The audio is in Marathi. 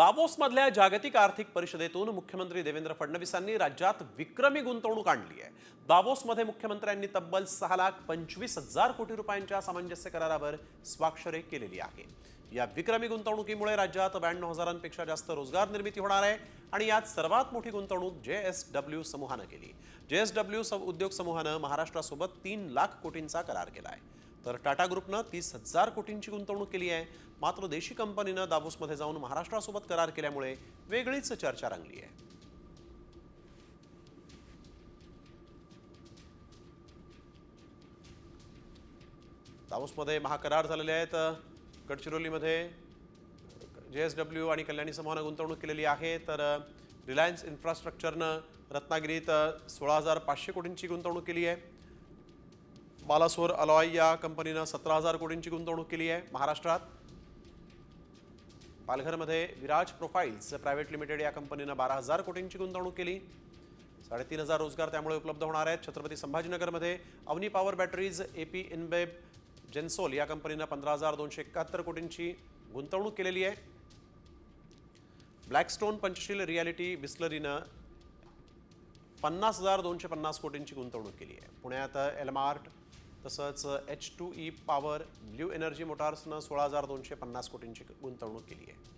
दावोसमधल्या जागतिक आर्थिक परिषदेतून मुख्यमंत्री देवेंद्र फडणवीसांनी राज्यात विक्रमी गुंतवणूक आणली आहे. दावोसमध्ये मुख्यमंत्र्यांनी तब्बल सहा लाख पंचवीस हजार कोटी रुपयांच्या सामंजस्य करारावर स्वाक्षरी केलेली आहे. या विक्रमी गुंतवणुकीमुळे राज्यात ब्याण्णव हजारांपेक्षा जास्त रोजगार निर्मिती होणार आहे आणि यात सर्वात मोठी गुंतवणूक जे एस डब्ल्यू समूहानं केली. जे एस डब्ल्यू उद्योग समूहानं महाराष्ट्रासोबत तीन लाख कोटींचा करार केला आहे तर टाटा ग्रुपनं तीस हजार कोटींची गुंतवणूक केली आहे. मात्र देशी कंपनीनं दावोसमध्ये जाऊन महाराष्ट्रासोबत करार केल्यामुळे वेगळीच चर्चा रंगली आहे. दावोसमध्ये महाकरार झालेले आहेत. गडचिरोलीमध्ये जे एस डब्ल्यू आणि कल्याणी समूहानं गुंतवणूक केलेली आहे. तर रिलायन्स इन्फ्रास्ट्रक्चरनं रत्नागिरीत सोळा हजार पाचशे कोटींची गुंतवणूक केली आहे. बालासोर अलॉय या कंपनीनं सतरा हजार कोटींची गुंतवणूक केली आहे महाराष्ट्रात. पालघरमध्ये विराज प्रोफाईल्स प्रायव्हेट लिमिटेड या कंपनीनं बारा हजार कोटींची गुंतवणूक केली. साडेतीन हजार रोजगार त्यामुळे उपलब्ध होणार आहेत. Chhatrapati संभाजीनगरमध्ये Avani power batteries A P इनबेब Gensol या कंपनीनं पंधरा हजार दोनशे एकाहत्तर कोटींची गुंतवणूक केलेली आहे. ब्लॅकस्टोन पंचशील रियालिटी बिस्लरीनं पन्नास हजार दोनशे पन्नास कोटींची गुंतवणूक केली आहे. पुण्यात एलमार्ट तसंच H two E power blue energy मोटार्सनं सोळा हजार दोनशे पन्नास कोटींची गुंतवणूक केली आहे.